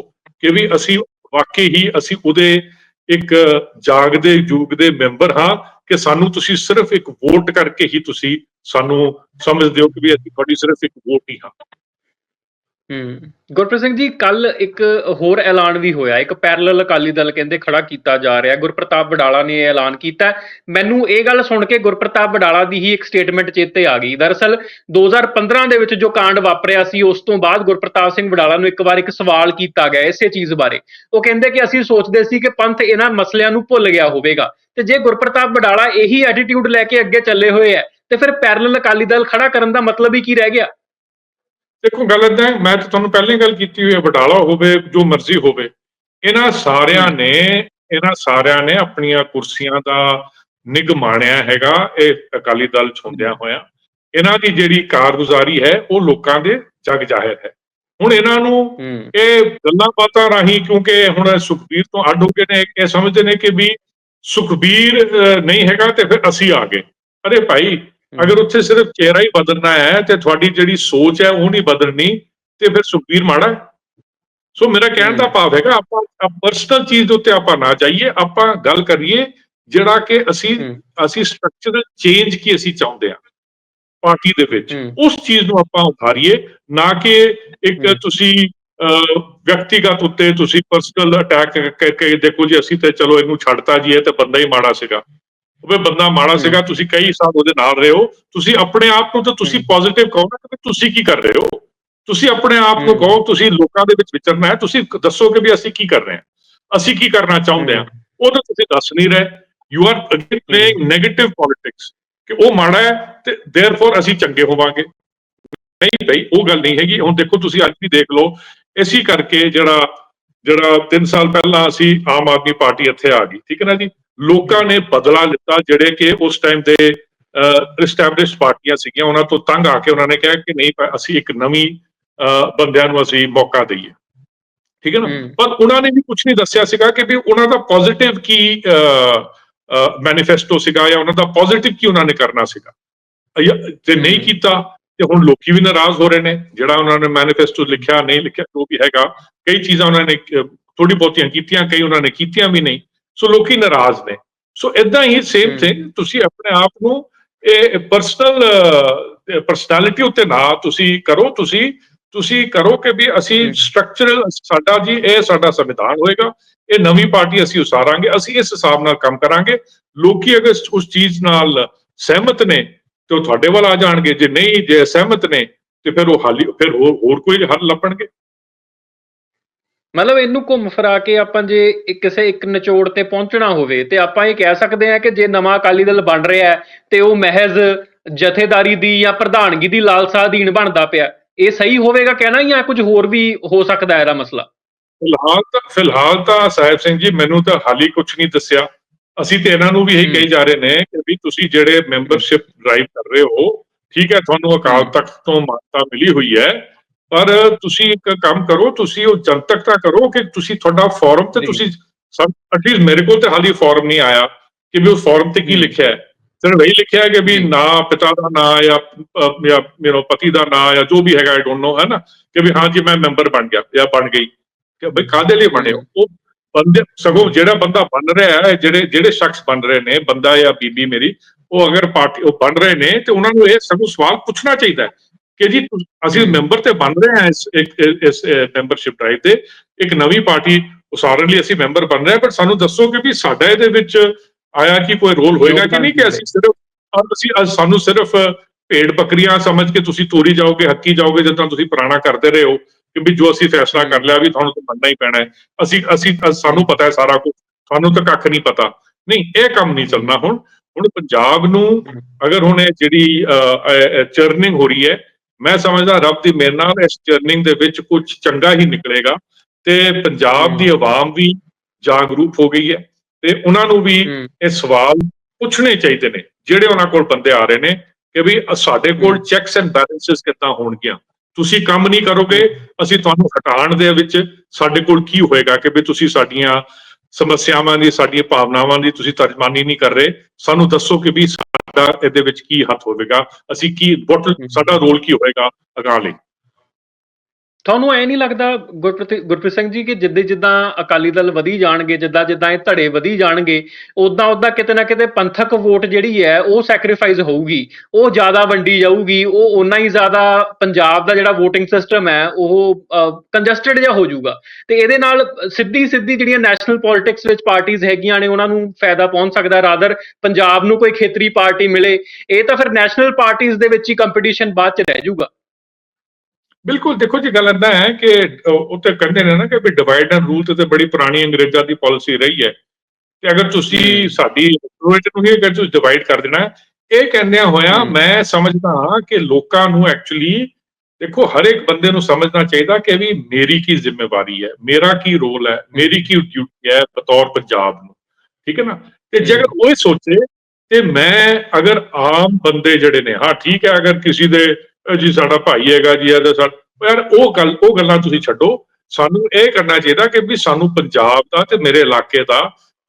ਕਿ ਵੀ ਅਸੀਂ ਵਾਕਈ ਹੀ ਅਸੀਂ ਉਹਦੇ ਇੱਕ ਜਾਗਦੇ ਯੁੱਗ ਦੇ ਮੈਂਬਰ ਹਾਂ ਕਿ ਸਾਨੂੰ ਤੁਸੀਂ ਸਿਰਫ ਇੱਕ ਵੋਟ ਕਰਕੇ ਹੀ ਤੁਸੀਂ ਸਾਨੂੰ ਸਮਝਦੇ ਹੋ ਕਿ ਵੀ ਅਸੀਂ ਤੁਹਾਡੀ ਸਿਰਫ ਇੱਕ ਵੋਟ ਹੀ ਹਾਂ। ਹੂੰ। ਗੁਰਪ੍ਰੀਤ ਸਿੰਘ ਜੀ ਕੱਲ ਇੱਕ ਹੋਰ ਐਲਾਨ ਵੀ ਹੋਇਆ। ਇੱਕ ਪੈਰਲਲ ਅਕਾਲੀ ਦਲ ਕਹਿੰਦੇ ਖੜਾ ਕੀਤਾ ਜਾ ਰਿਹਾ। ਗੁਰਪ੍ਰਤਾਪ ਬਡਾਲਾ ਨੇ ਇਹ ਐਲਾਨ ਕੀਤਾ। ਮੈਨੂੰ ਇਹ ਗੱਲ ਸੁਣ ਕੇ ਗੁਰਪ੍ਰਤਾਪ ਬਡਾਲਾ ਦੀ ਹੀ ਇੱਕ ਸਟੇਟਮੈਂਟ ਚੇਤੇ ਆ ਗਈ। ਦਰਅਸਲ 2015 ਦੇ ਵਿੱਚ ਜੋ ਕਾਂਡ ਵਾਪਰਿਆ ਸੀ, ਉਸ ਤੋਂ ਬਾਅਦ ਗੁਰਪ੍ਰਤਾਪ ਸਿੰਘ ਬਡਾਲਾ ਨੂੰ ਇੱਕ ਵਾਰ ਇੱਕ ਸਵਾਲ ਕੀਤਾ ਗਿਆ ਇਸੇ ਚੀਜ਼ ਬਾਰੇ। ਉਹ ਕਹਿੰਦੇ ਕਿ ਅਸੀਂ ਸੋਚਦੇ ਸੀ ਕਿ ਪੰਥ ਇਹਨਾਂ ਮਸਲਿਆਂ ਨੂੰ ਭੁੱਲ ਗਿਆ ਹੋਵੇਗਾ। ਤੇ ਜੇ ਗੁਰਪ੍ਰਤਾਪ ਬਡਾਲਾ ਇਹੀ ਐਟੀਟਿਊਡ ਲੈ ਕੇ ਅੱਗੇ ਚੱਲੇ ਹੋਏ ਹੈ, ਤੇ ਫਿਰ ਪੈਰਲਲ ਅਕਾਲੀ ਦਲ ਖੜਾ ਕਰਨ ਦਾ ਮਤਲਬ ਹੀ ਕੀ ਰਹਿ ਗਿਆ? ਦੇਖੋ ਗੱਲ ਹੈ ਮੈਂ ਤਾਂ ਤੁਹਾਨੂੰ ਪਹਿਲਾਂ ਹੀ ਗੱਲ ਕੀਤੀ ਹੋਈ ਹੈ ਬਟਾਲਾ ਹੋਵੇ ਜੋ ਮਰਜ਼ੀ ਹੋਵੇ ਇਹਨਾਂ ਸਾਰਿਆਂ। ਨੇ ਇਹਨਾਂ ਸਾਰਿਆਂ ਨੇ ਆਪਣੀਆਂ ਕੁਰਸੀਆਂ ਦਾ ਨਿਗ ਮਾਣਿਆ ਹੈਗਾ ਇਹ ਅਕਾਲੀ ਦਲ ਚ ਹੁੰਦਿਆਂ ਹੋਇਆਂ। ਇਹਨਾਂ ਦੀ ਜਿਹੜੀ ਕਾਰਗੁਜ਼ਾਰੀ ਹੈ ਉਹ ਲੋਕਾਂ ਦੇ ਜਗ ਜ਼ਾਹਿਰ ਹੈ। ਹੁਣ ਇਹਨਾਂ ਨੂੰ ਇਹ ਗੱਲਾਂ ਬਾਤਾਂ ਰਾਹੀਂ ਕਿਉਂਕਿ ਹੁਣ ਸੁਖਬੀਰ ਤੋਂ ਅੱਡ ਹੋ ਕੇ ਨੇ ਇਹ ਸਮਝਦੇ ਨੇ ਕਿ ਵੀ ਸੁਖਬੀਰ ਨਹੀਂ ਹੈਗਾ ਤੇ ਫਿਰ ਅਸੀਂ ਆ ਗਏ। ਅਰੇ ਭਾਈ ਅਗਰ ਉੱਥੇ ਸਿਰਫ ਚਿਹਰਾ ਹੀ ਬਦਲਣਾ ਹੈ ਤੇ ਤੁਹਾਡੀ ਜਿਹੜੀ ਸੋਚ ਹੈ ਉਹ ਨਹੀਂ ਬਦਲਣੀ ਤੇ ਫਿਰ ਸੁਖਬੀਰ ਮਾੜਾ ਸੋ ਮੇਰਾ ਕਹਿਣ ਦਾ। ਭਾਵ ਹੈਗਾ ਆਪਾਂ ਪਰਸਨਲ ਚੀਜ਼ ਦੇ ਉੱਤੇ ਆਪਾਂ ਨਾ ਜਾਈਏ ਆਪਾਂ ਗੱਲ ਕਰੀਏ ਜਿਹੜਾ ਕਿ ਅਸੀਂ। ਅਸੀਂ ਸਟਰਕਚਰਲ ਚੇਂਜ ਕੀ ਅਸੀਂ ਚਾਹੁੰਦੇ ਹਾਂ ਪਾਰਟੀ ਦੇ ਵਿੱਚ। ਉਸ ਚੀਜ਼ ਨੂੰ ਆਪਾਂ ਉਭਾਰੀਏ ਨਾ ਕਿ ਇੱਕ। ਤੁਸੀਂ ਵਿਅਕਤੀਗਤ ਉੱਤੇ ਤੁਸੀਂ ਪਰਸਨਲ ਅਟੈਕ ਕਰਕੇ ਦੇਖੋ ਜੀ ਅਸੀਂ ਤੇ ਚਲੋ ਇਹਨੂੰ ਛੱਡਤਾ ਜੀ ਇਹ ਤੇ ਬੰਦਾ ਹੀ ਮਾੜਾ ਸੀਗਾ ਉਹ ਬੰਦਾ ਮਾੜਾ। ਸੀਗਾ ਤੁਸੀਂ ਕਈ ਸਾਲ ਉਹਦੇ ਨਾਲ ਰਹੇ ਹੋ। ਤੁਸੀਂ ਆਪਣੇ ਆਪ ਨੂੰ ਤਾਂ ਤੁਸੀਂ। ਪੋਜ਼ਿਟਿਵ ਕਹੋ ਨਾ ਕਿ ਤੁਸੀਂ ਕੀ ਕਰ ਰਹੇ ਹੋ। ਤੁਸੀਂ ਆਪਣੇ ਆਪ ਨੂੰ। ਕਹੋ ਤੁਸੀਂ ਲੋਕਾਂ ਦੇ ਵਿੱਚ ਵਿਚਰਨਾ ਹੈ। ਤੁਸੀਂ ਦੱਸੋ ਕਿ ਵੀ ਅਸੀਂ ਕੀ ਕਰ ਰਹੇ ਹਾਂ। ਅਸੀਂ ਕੀ ਕਰਨਾ ਚਾਹੁੰਦੇ ਹਾਂ। ਉਹ ਤਾਂ ਤੁਸੀਂ ਦੱਸ ਨਹੀਂ ਰਹੇ। You are again playing negative politics ਕਿ ਉਹ ਮਾੜਾ ਹੈ ਤੇ ਦੇਅਰਫੋਰ ਅਸੀਂ ਚੰਗੇ ਹੋਵਾਂਗੇ। ਨਹੀਂ ਭਾਈ ਉਹ ਗੱਲ ਨਹੀਂ ਹੈਗੀ। ਹੁਣ ਦੇਖੋ ਤੁਸੀਂ ਅੱਜ ਵੀ ਦੇਖ ਲਓ। ਇਸੇ ਕਰਕੇ ਜਿਹੜਾ ਜਿਹੜਾ 3 ਸਾਲ ਪਹਿਲਾਂ ਅਸੀਂ ਆਮ ਆਦਮੀ ਪਾਰਟੀ ਇੱਥੇ ਆ ਗਈ। ਠੀਕ ਹੈ ਨਾ ਜੀ? ਲੋਕਾਂ ਨੇ ਬਦਲਾ ਲਿੱਤਾ ਜਿਹੜੇ ਕਿ ਉਸ ਟਾਈਮ ਦੇ ਐਸਟੈਬਲਿਸ਼ ਪਾਰਟੀਆਂ ਸੀਗੀਆਂ ਉਹਨਾਂ ਤੋਂ ਤੰਗ ਆ ਕੇ ਉਹਨਾਂ ਨੇ ਕਿਹਾ ਕਿ ਨਹੀਂ ਅਸੀਂ ਇੱਕ ਨਵੀਂ ਬੰਦਿਆਂ ਨੂੰ ਅਸੀਂ ਮੌਕਾ ਦਈਏ। ਠੀਕ ਹੈ ਨਾ। ਪਰ ਉਹਨਾਂ ਨੇ ਵੀ ਕੁਝ ਨਹੀਂ ਦੱਸਿਆ ਸੀਗਾ ਕਿ ਵੀ ਉਹਨਾਂ ਦਾ ਪੋਜ਼ਿਟਿਵ ਕੀ ਮੈਨੀਫੈਸਟੋ ਸੀਗਾ ਜਾਂ ਉਹਨਾਂ ਦਾ ਪੋਜ਼ਿਟਿਵ ਕੀ ਉਹਨਾਂ ਨੇ ਕਰਨਾ ਸੀਗਾ। ਜਾਂ ਨਹੀਂ। ਕੀਤਾ ਤੇ ਹੁਣ ਲੋਕੀ ਵੀ ਨਾਰਾਜ਼ ਹੋ ਰਹੇ ਨੇ। ਜਿਹੜਾ ਉਹਨਾਂ ਨੇ ਮੈਨੀਫੈਸਟੋ ਲਿਖਿਆ ਨਹੀਂ ਲਿਖਿਆ ਜੋ ਵੀ ਹੈਗਾ ਕਈ ਚੀਜ਼ਾਂ ਉਹਨਾਂ ਨੇ ਥੋੜੀ ਬਹੁਤੀਆਂ ਕੀਤੀਆਂ ਕਈ ਉਹਨਾਂ ਨੇ ਕੀਤੀਆਂ ਵੀ ਨਹੀਂ। ਸੋ ਲੋਕੀ ਨਾਰਾਜ਼ ਨੇ ਸੋ ਇਦਾਂ ਹੀ ਸੇਮ। ਥਿੰਗ ਤੁਸੀਂ ਆਪਣੇ ਆਪ ਨੂੰ ਇਹ ਪਰਸਨਲ ਪਰਸਨੈਲਿਟੀ ਉੱਤੇ ਨਾ ਤੁਸੀਂ ਕਰੋ ਤੁਸੀਂ ਤੁਸੀਂ ਕਰੋ ਕਿ ਵੀ ਅਸੀਂ। ਸਟਰਕਚਰਲ ਸਾਡਾ ਜੀ ਇਹ ਸਾਡਾ ਸੰਵਿਧਾਨ ਹੋਏਗਾ ਇਹ ਨਵੀਂ ਪਾਰਟੀ ਅਸੀਂ ਉਸਾਰਾਂਗੇ ਅਸੀਂ ਇਸ ਹਿਸਾਬ ਨਾਲ ਕੰਮ ਕਰਾਂਗੇ ਲੋਕੀ ਅਗਰ ਉਸ- ਉਸ ਚੀਜ਼ ਨਾਲ ਸਹਿਮਤ ਨੇ ਤੇ ਉਹ ਤੁਹਾਡੇ ਵੱਲ ਆ ਜਾਣਗੇ ਜੇ ਨਹੀਂ ਜੇ ਸਹਿਮਤ ਨੇ ਤੇ ਫਿਰ ਉਹ ਹਾਲੀ ਫਿਰ ਹੋਰ ਹੋਰ ਕੋਈ ਹੱਲ ਲੱਭਣਗੇ ਮਤਲਬ ਇਹਨੂੰ ਘੁੰਮ ਫਿਰਾ ਕੇ ਆਪਾਂ ਜੇ ਇੱਕ ਕਿਸੇ ਇੱਕ ਨਿਚੋੜ ਤੇ ਪਹੁੰਚਣਾ ਹੋਵੇ ਤੇ ਆਪਾਂ ਇਹ ਕਹਿ ਸਕਦੇ ਹਾਂ ਕਿ ਜੇ ਨਵਾਂ ਅਕਾਲੀ ਦਲ ਬਣ ਰਿਹਾ ਹੈ ਤੇ ਉਹ ਮਹਿਜ਼ ਜਥੇਦਾਰੀ ਦੀ ਜਾਂ ਪ੍ਰਧਾਨਗੀ ਦੀ ਲਾਲਸਾ ਅਧੀਨ ਬਣਦਾ ਪਿਆ ਇਹ ਸਹੀ ਹੋਵੇਗਾ ਕਹਿਣਾ ਜਾਂ ਕੁਝ ਹੋਰ ਵੀ ਹੋ ਸਕਦਾ ਹੈ ਇਹਦਾ ਮਸਲਾ ਫਿਲਹਾਲ ਤਾਂ ਫਿਲਹਾਲ ਤਾਂ ਸਾਹਿਬ ਸਿੰਘ ਜੀ ਮੈਨੂੰ ਤਾਂ ਹਾਲੀ ਕੁਝ ਨਹੀਂ ਦੱਸਿਆ ਅਸੀਂ ਤੇ ਇਹਨਾਂ ਨੂੰ ਵੀ ਇਹੀ। ਕਹੀ ਜਾ ਰਹੇ ਨੇ ਕਿ ਵੀ ਤੁਸੀਂ ਜਿਹੜੇ ਮੈਂਬਰਸ਼ਿਪ ਡਰਾਈਵ ਕਰ ਰਹੇ ਹੋ ਠੀਕ ਹੈ ਤੁਹਾਨੂੰ ਅਕਾਲ। ਤਖਤ ਤੋਂ ਮਾਨਤਾ ਮਿਲੀ ਹੋਈ ਹੈ ਪਰ ਤੁਸੀਂ ਇੱਕ ਕੰਮ ਕਰੋ ਤੁਸੀਂ ਉਹ ਜਨਤਕ ਤਾਂ ਕਰੋ ਕਿ ਤੁਸੀਂ ਤੁਹਾਡਾ ਫਾਰਮ ਤੇ। ਤੁਸੀਂ ਐਟਲੀਸਟ ਮੇਰੇ ਕੋਲ ਤੇ ਹਾਲੀ ਫਾਰਮ ਨਹੀਂ ਆਇਆ ਕਿ ਵੀ ਉਸ ਫਾਰਮ ਤੇ ਕੀ। ਲਿਖਿਆ ਹੈ ਸਿਰਫ ਇਹੀ ਲਿਖਿਆ ਹੈ ਕਿ ਵੀ। ਨਾਂ ਪਿਤਾ ਦਾ ਨਾਂ ਜਾਂ ਜਾਂ نو ਪਤੀ ਦਾ ਨਾਂ ਜਾਂ ਜੋ ਵੀ ਹੈਗਾ ਆਈ ਡੋਨਟ ਨੋ ਹੈ ਨਾ ਕਿ ਵੀ ਹਾਂ ਜੀ ਮੈਂ ਮੈਂਬਰ ਬਣ ਗਿਆ ਜਾਂ ਬਣ ਗਈ ਕਿ ਬਈ ਕਾਹਦੇ ਲਈ ਬਣੇ ਹੋ ਉਹ ਬੰਦੇ ਸਗੋਂ ਜਿਹੜਾ ਬੰਦਾ ਬਣ ਰਿਹਾ ਹੈ ਜਿਹੜੇ ਜਿਹੜੇ ਸ਼ਖਸ ਬਣ ਰਹੇ ਨੇ ਬੰਦਾ ਜਾਂ ਬੀਬੀ ਮੇਰੀ ਉਹ ਅਗਰ ਪਾਰਟੀ ਉਹ ਬਣ ਰਹੇ ਨੇ ਤੇ ਉਹਨਾਂ ਨੂੰ ਇਹ ਸਗੋਂ ਸਵਾਲ ਪੁੱਛਣਾ ਚਾਹੀਦਾ ਹੈ ਕਿ ਜੀ ਅਸੀਂ ਮੈਂਬਰ ਤੇ ਬਣ ਰਹੇ ਹਾਂ ਇਸ ਇਸ- ਮੈਂਬਰਸ਼ਿਪ ਡਰਾਈਵ ਤੇ। ਇੱਕ ਨਵੀਂ ਪਾਰਟੀ ਉਸਾਰਨ ਲਈ ਅਸੀਂ ਮੈਂਬਰ ਬਣ ਰਹੇ ਹਾਂ, ਪਰ ਸਾਨੂੰ ਦੱਸੋ ਕਿ ਵੀ ਸਾਡਾ ਇਹਦੇ ਵਿੱਚ ਆਇਆ ਕਿ ਕੋਈ ਰੋਲ ਹੋਏਗਾ ਕਿ ਨਹੀਂ ਕਿ ਅਸੀਂ ਸਿਰਫ ਅਸੀਂ ਸਾਨੂੰ ਸਿਰਫ ਭੇਡ ਬੱਕਰੀਆਂ ਸਮਝ ਕੇ ਤੁਸੀਂ ਤੋਰੀ ਜਾਓਗੇ, ਹੱਕੀ ਜਾਓਗੇ, ਜਿੱਦਾਂ ਤੁਸੀਂ ਪੁਰਾਣਾ ਕਰਦੇ ਰਹੇ ਹੋ, ਕਿ ਵੀ ਜੋ ਅਸੀਂ ਫੈਸਲਾ ਕਰ ਲਿਆ ਵੀ ਤੁਹਾਨੂੰ ਤਾਂ ਮੰਨਣਾ ਹੀ ਪੈਣਾ ਹੈ। ਅਸੀਂ ਅਸੀਂ ਸਾਨੂੰ ਪਤਾ ਹੈ ਸਾਰਾ ਕੁਝ ਤੁਹਾਨੂੰ ਤਾਂ ਕੱਖ ਨਹੀਂ ਪਤਾ। ਨਹੀਂ, ਇਹ ਕੰਮ ਨਹੀਂ ਚੱਲਣਾ ਹੁਣ। ਹੁਣ ਪੰਜਾਬ ਨੂੰ, ਅਗਰ ਹੁਣ ਇਹ ਜਿਹੜੀ ਚਰਨਿੰਗ ਹੋ ਰਹੀ ਹੈ ਮੈਂ ਸਮਝਦਾ ਰੱਬ ਦੀ ਮਿਹਰ ਨਾਲ ਇਸ ਚਰਨਿੰਗ ਦੇ ਵਿੱਚ ਕੁਝ ਚੰਗਾ ਹੀ ਨਿਕਲੇਗਾ ਤੇ ਪੰਜਾਬ ਦੀ ਆਵਾਮ ਵੀ ਜਾਗਰੂਕ ਹੋ ਗਈ ਹੈ ਤੇ ਉਹਨਾਂ ਨੂੰ ਵੀ। ਇਹ ਸਵਾਲ ਪੁੱਛਣੇ ਚਾਹੀਦੇ ਨੇ ਜਿਹੜੇ ਉਹਨਾਂ ਕੋਲ ਬੰਦੇ ਆ ਰਹੇ ਨੇ ਕਿ ਵੀ ਸਾਡੇ ਕੋਲ। ਚੈਕਸ ਐਂਡ ਬੈਲੈਂਸਸ ਕਿੱਦਾਂ ਹੋਣਗੀਆਂ ਤੁਸੀਂ ਕੰਮ ਨਹੀਂ ਕਰੋਗੇ ਅਸੀਂ ਤੁਹਾਨੂੰ ਹਟਾਉਣ ਦੇ ਵਿੱਚ ਸਾਡੇ ਕੋਲ ਕੀ ਹੋਏਗਾ ਕਿ ਵੀ ਤੁਸੀਂ ਸਾਡੀਆਂ ਸਮੱਸਿਆਵਾਂ ਦੀ ਸਾਡੀਆਂ ਭਾਵਨਾਵਾਂ ਦੀ ਤੁਸੀਂ ਤਰਜਮਾਨੀ ਨਹੀਂ ਕਰ ਰਹੇ ਸਾਨੂੰ ਦੱਸੋ ਕਿ ਵੀ ਸਾਡਾ ਇਹਦੇ ਵਿੱਚ ਕੀ ਹੱਥ ਹੋਵੇਗਾ? ਅਸੀਂ ਕੀ what ਸਾਡਾ ਰੋਲ ਕੀ ਹੋਏਗਾ ਅਗਾਂਹ ਲਈ? ਤੁਹਾਨੂੰ ਐ ਨਹੀਂ ਲੱਗਦਾ ਗੁਰਪ੍ਰੀਤ ਗੁਰਪ੍ਰੀਤ ਸਿੰਘ ਜੀ, ਕਿ ਜਿੱਦੇ ਜਿੱਦਾਂ ਅਕਾਲੀ ਦਲ ਵਧੀ ਜਾਣਗੇ, ਜਿੱਦਾਂ ਜਿੱਦਾਂ ਇਹ ਧੜੇ ਵਧੀ ਜਾਣਗੇ ਉਦਾਂ ਉਦਾਂ ਕਿਤੇ ਨਾ ਕਿਤੇ ਪੰਥਕ ਵੋਟ ਜਿਹੜੀ ਹੈ, ਉਹ ਸੈਕਰੀਫਾਈਸ ਹੋਊਗੀ, ਉਹ ਜ਼ਿਆਦਾ ਵੰਡੀ ਜਾਊਗੀ, ਉਹ ਓਨਾ ਹੀ ਜ਼ਿਆਦਾ ਪੰਜਾਬ ਦਾ ਜਿਹੜਾ VOTING ਸਿਸਟਮ ਹੈ, ਉਹ ਕੰਜਸਟਡ ਜਿਹਾ ਹੋ ਜਾਊਗਾ। ਤੇ ਇਹਦੇ ਨਾਲ ਸਿੱਧੀ ਸਿੱਧੀ ਜਿਹੜੀਆਂ ਨੈਸ਼ਨਲ ਪੋਲਿਟਿਕਸ ਵਿੱਚ ਪਾਰਟੀਆਂ ਹੈਗੀਆਂ ਨੇ, ਉਹਨਾਂ ਨੂੰ ਫਾਇਦਾ ਪਹੁੰਚ ਸਕਦਾ ਰਾਦਰ ਪੰਜਾਬ ਨੂੰ ਕੋਈ ਖੇਤਰੀ ਪਾਰਟੀ ਮਿਲੇ, ਇਹ ਤਾਂ ਫਿਰ ਨੈਸ਼ਨਲ ਪਾਰਟੀਆਂ ਦੇ ਵਿੱਚ ਹੀ ਕੰਪੀਟੀਸ਼ਨ ਬਾਅਦ ਚ ਰਹਿ ਜਾਊਗਾ। ਬਿਲਕੁਲ ਦੇਖੋ ਜੀ ਗੱਲ ਏਦਾਂ ਹੈ ਕਿ ਅ, ਉਹ ਤੇ ਕਹਿੰਦੇ ਨੇ ਨਾ ਕਿ ਵੀ ਡਿਵਾਈਡ ਐਂਡ ਰੂਲ ਤੇ ਬੜੀ ਪੁਰਾਣੀ ਅੰਗਰੇਜ਼ਾਂ ਦੀ ਪਾਲਿਸੀ ਰਹੀ ਹੈ ਕਿ ਅਗਰ ਤੁਸੀਂ। ਸਾਡੀ ਰੂਲ ਨੂੰ ਹੀ ਅਗਰ ਤੁਸੀਂ ਡਿਵਾਈਡ ਕਰ ਦੇਣਾ ਇਹ ਕਹਿੰਦਿਆਂ ਹੋਇਆ। ਮੈਂ ਸਮਝਦਾ ਹਾਂ ਕਿ ਲੋਕਾਂ ਨੂੰ ਐਕਚੁਅਲੀ ਦੇਖੋ ਹਰ ਇੱਕ ਬੰਦੇ ਨੂੰ ਸਮਝਣਾ ਚਾਹੀਦਾ ਕਿ ਵੀ ਮੇਰੀ ਕੀ ਜ਼ਿੰਮੇਵਾਰੀ ਹੈ ਮੇਰਾ ਕੀ ਰੋਲ ਹੈ ਮੇਰੀ ਕੀ ਡਿਊਟੀ ਹੈ ਬਤੌਰ ਪੰਜਾਬ ਨੂੰ ਠੀਕ ਹੈ ਨਾ ਤੇ ਜੇ ਅਗਰ ਉਹ ਸੋਚੇ ਤੇ ਮੈਂ ਅਗਰ ਆਮ ਬੰਦੇ ਜਿਹੜੇ ਨੇ ਹਾਂ ਠੀਕ ਹੈ ਅਗਰ ਕਿਸੇ ਦੇ ਜੀ ਸਾਡਾ ਭਾਈ ਹੈਗਾ ਜੀ ਇਹਦਾ ਸਾ ਯਾਰ ਉਹ ਗੱਲ ਉਹ ਗੱਲਾਂ ਤੁਸੀਂ ਛੱਡੋ। ਸਾਨੂੰ ਇਹ ਕਰਨਾ ਚਾਹੀਦਾ ਕਿ ਵੀ ਸਾਨੂੰ ਪੰਜਾਬ ਦਾ ਤੇ ਮੇਰੇ ਇਲਾਕੇ ਦਾ